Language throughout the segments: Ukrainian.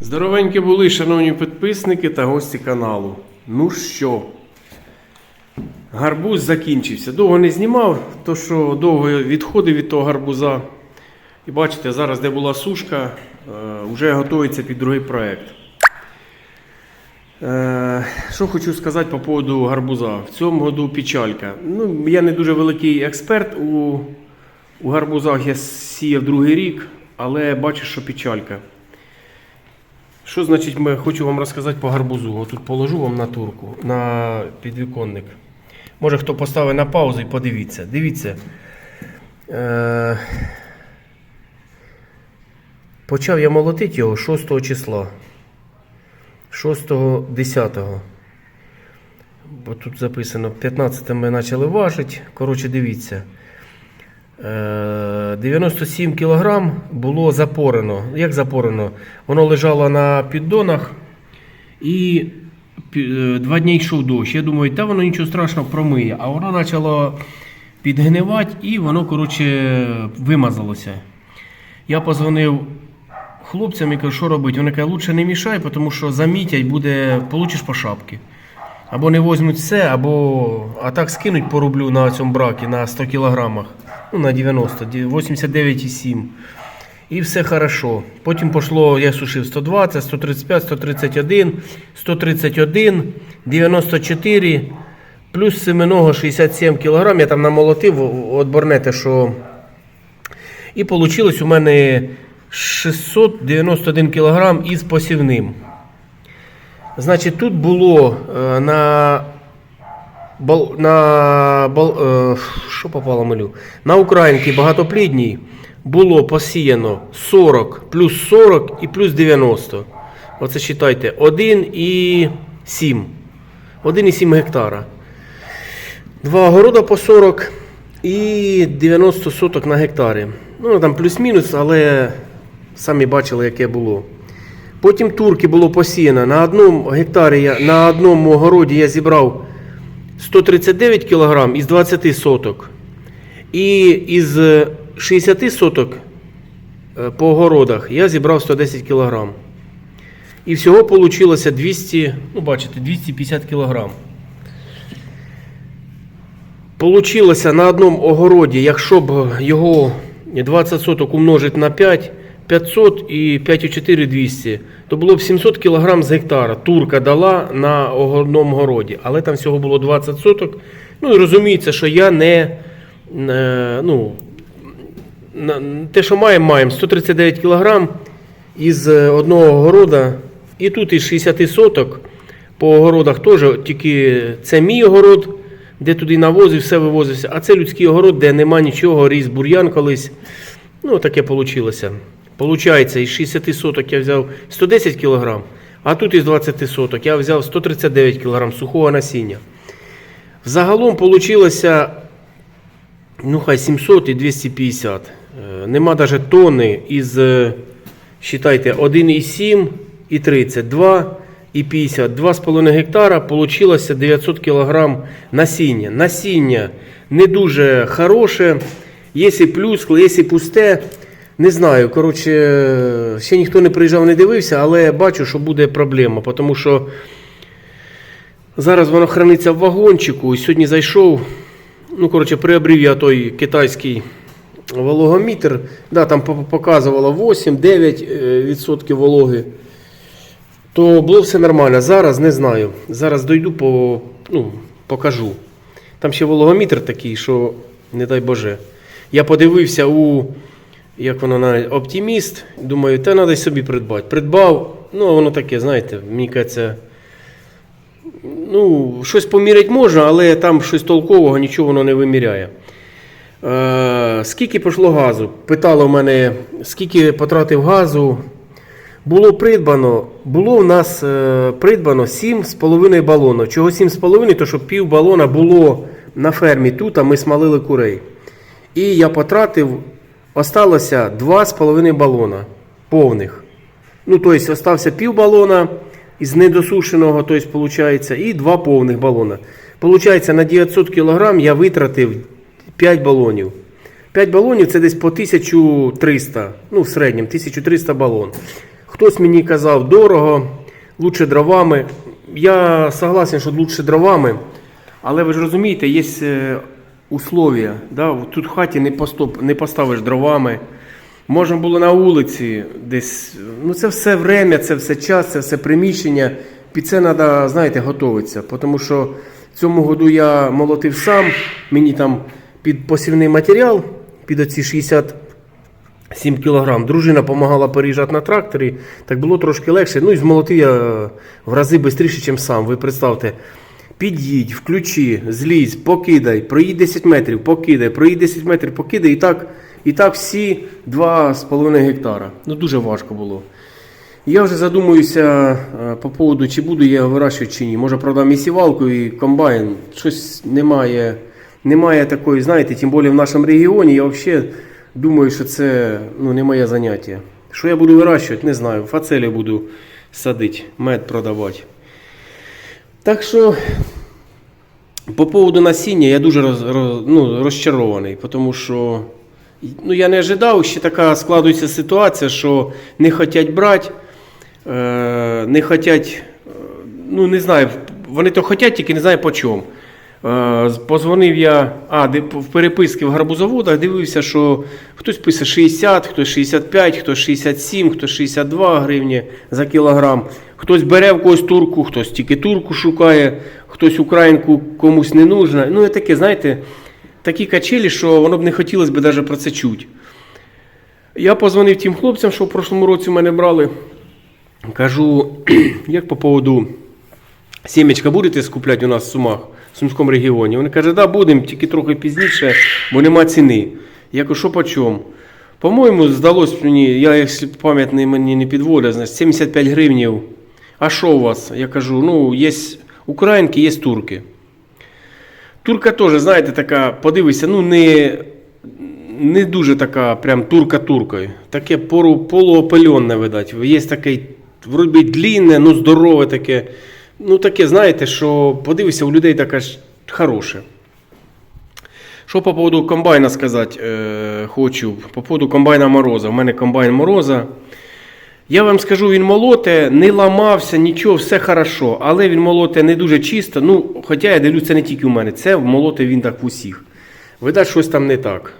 Здоровенькі були, шановні підписники та гості каналу. Ну що, гарбуз закінчився. Довго не знімав, то що довго відходив від того гарбуза. І бачите, зараз, де була сушка, е, вже готується під другий проект. Е, Що хочу сказати по поводу гарбуза. В цьому году печалька. Ну, я не дуже великий експерт у, у гарбузах. Я сіяв другий рік, але бачу, що печалька. Що значить, ми, хочу вам розказати по гарбузу. Отут положу вам на турку, на підвіконник. Може хто поставить на паузу і подивіться. Дивіться. Е... Почав я молотити його 6 числа. 6 10 Бо тут записано 15 ми почали важити. Коротше, дивіться. Е, 97 кг було запорено. Як запорено? Воно лежало на піддонах і е, два дні йшов дощ. Я думаю, та воно нічого страшного промиє. А воно почало підгнивати і воно, коротше, вимазалося. Я позвонив хлопцям і кажу, що робити. Вони кажуть, лучше не мішай, тому що замітять, буде, получиш по шапки. Або не возьмуть все, або а так скинуть по рублю на цьому бракі на 100 кілограмах. Ну, на 90, 89,7. І все хорошо. Потім пішло, я сушив 120, 135, 131, 131, 94, плюс семеного 67 кг. Я там намолотив от борнете, що і вийшло у мене 691 кг із посівним. Значить, тут було е, на, бал, на бал, е, що попало малю? На українці багатоплідній було посіяно 40 плюс 40 і плюс 90. Оце считайте 1,7. 1,7 гектара. Два огорода по 40 і 90 соток на гектарі. Ну, там плюс-мінус, але самі бачили, яке було. Потім турки було посіяно. На одному гектарі я, на одному огороді я зібрав 139 кг із 20 соток. І із 60 соток е, по огородах я зібрав 110 кг. І всього вийшло 200, ну бачите, 250 кг. Получилося на одному огороді, якщо б його 20 соток умножити на 5, 500 і 5,4 200, то було б 700 кг з гектара. Турка дала на одному городі, але там всього було 20 соток. Ну і розуміється, що я не, е, ну, те, що маємо, маємо 139 кг із е, одного огорода. І тут із 60 соток по огородах теж, тільки це мій огород, де туди навозив, все вивозився. А це людський огород, де нема нічого, ріс бур'ян колись. Ну, таке вийшло. Получається, із 60 соток я взяв 110 кг, а тут із 20 соток я взяв 139 кг сухого насіння. Взагалом вийшло ну хай 700 і 250. Е, Нема навіть тонни із, е, считайте, 1,7 і 32 і 50. 2,5 гектара получилося 900 кг насіння. Насіння не дуже хороше. Якщо плюскле, якщо пусте, не знаю. Коротше, ще ніхто не приїжджав, не дивився, але бачу, що буде проблема, тому що Зараз воно храниться в вагончику. І сьогодні зайшов. Ну, коротше, приобрів я той китайський вологометр. Да, там показувало 8-9% вологи. То було все нормально. Зараз не знаю. Зараз дойду, по, ну, покажу. Там ще вологометр такий, що не дай Боже. Я подивився у як воно навіть оптиміст. Думаю, та треба собі придбати. Придбав, ну воно таке, знаєте, мені кажеться, ну, щось поміряти можна, але там щось толкового, нічого воно не виміряє. Е, скільки пішло газу? Питали в мене, скільки потратив газу. Було придбано, було в нас е, придбано 7,5 балонів. Чого 7,5? То що пів балона було на фермі тут, а ми смалили курей. І я потратив, осталося 2,5 балона повних. Ну, тобто, остався пів балона із недосушеного, тобто, виходить, і два повних балона. Получається, на 900 кг я витратив 5 балонів. 5 балонів це десь по 1300, ну в середньому 1300 балон. Хтось мені казав дорого, лучше дровами. Я согласен, що лучше дровами. Але ви ж розумієте, є е, условия. Да? Тут в хаті не, постоп, не поставиш дровами. Можна було на вулиці десь. Ну це все время, це все час, це все приміщення. Під це треба, знаєте, готуватися. Тому що в цьому году я молотив сам, мені там під посівний матеріал, під оці 60 7 кілограм. Дружина допомагала переїжджати на тракторі, так було трошки легше. Ну і змолотив я в рази швидше, ніж сам. Ви представте, під'їдь, включи, злізь, покидай, проїдь 10 метрів, покидай, проїдь 10 метрів, покидай. І так, і так всі 2,5 гектара. Ну дуже важко було. Я вже задумуюся е, по поводу, чи буду я вирощувати чи ні. Може продам і сівалку, і комбайн. Щось немає, немає такої, знаєте, тим більше в нашому регіоні. Я взагалі думаю, що це ну, не моє заняття. Що я буду вирощувати, не знаю. Фацелі буду садити, мед продавати. Так що по поводу насіння я дуже роз, роз, ну, розчарований, тому що ну, я не ожидав, ще така складується ситуація, що не хочуть брати, е, не хочуть, е, ну не знаю, вони то хочуть, тільки не знаю по чому. Е, Позвонив я, а, в переписки в гарбузоводах дивився, що хтось пише 60, хтось 65, хтось 67, хтось 62 гривні за кілограм. Хтось бере в когось турку, хтось тільки турку шукає, хтось українку комусь не нужна. Ну, і таке, знаєте, такі качелі, що воно б не хотілося б навіть про це чути. Я позвонив тим хлопцям, що в прошлому році мене брали. Кажу, як по поводу Сімечка будете скупляти у нас в Сумах, в Сумському регіоні? Вони кажуть, да, будемо, тільки трохи пізніше, бо нема ціни. Я кажу, що по чому? По-моєму, здалось мені, я якщо пам'ять мені не підводить, значить, 75 гривнів. А що у вас? Я кажу, ну, є українки, є турки. Турка теж, знаєте, така, подивися, ну не, не дуже така прям турка-туркою. Таке пору, полуопальонне, видать. Є таке, вроді длінне, ну здорове таке. Ну таке, знаєте, що подивися, у людей таке ж хороше. Що по поводу комбайна сказати е, хочу? По поводу комбайна Мороза. У мене комбайн Мороза. Я вам скажу, він молоте, не ламався, нічого, все хорошо. Але він молоте не дуже чисто. Ну, хоча я дивлюсь, це не тільки у мене, це молоте він так в усіх. Видать, щось там не так.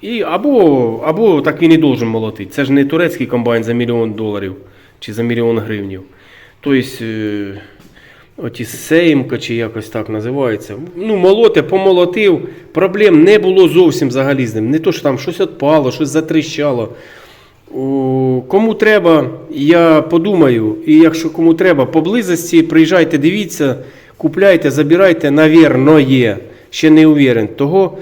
І або, або так він і должен молотити. Це ж не турецький комбайн за мільйон доларів чи за мільйон гривнів. Тобто, е, оті сеймка чи якось так називається. Ну, молоте, помолотив, проблем не було зовсім взагалі з ним. Не то, що там щось відпало, щось затріщало. Кому треба, я подумаю. І якщо кому треба, поблизості приїжджайте, дивіться, купляйте, забирайте, навірно, є. Ще не уверен. Того,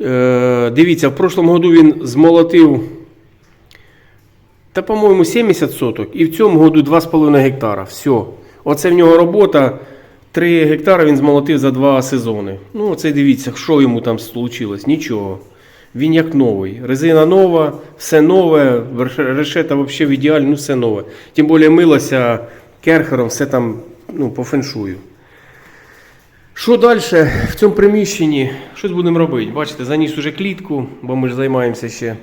е, дивіться, в прошлому году він змолотив, та, по-моєму, 70 соток, і в цьому году 2,5 гектара. Все. Оце в нього робота. 3 гектари він змолотив за 2 сезони. Ну, оце дивіться, що йому там случилось. Нічого. Він як новий. Резина нова, все нове, решета взагалі в ідеалі, ну все нове. Тим більше милося керхером, все там ну, по феншую. Що далі в цьому приміщенні? Щось будемо робити? Бачите, заніс уже клітку, бо ми ж займаємося ще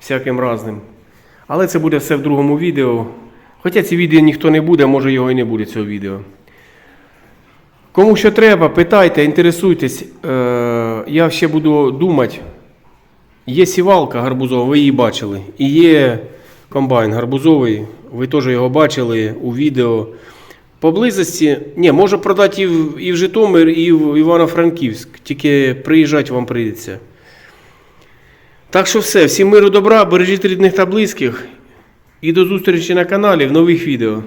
всяким разним. Але це буде все в другому відео. Хоча ці відео ніхто не буде, може його і не буде цього відео. Кому що треба, питайте, інтересуйтесь. Е, я ще буду думати. Є сівалка гарбузова, ви її бачили. І є комбайн гарбузовий, ви теж його бачили у відео. Поблизості, ні, можу продати і в Житомир, і в Івано-Франківськ. Тільки приїжджати вам прийдеться. Так що все, всім миру добра, бережіть рідних та близьких. І до зустрічі на каналі в нових відео.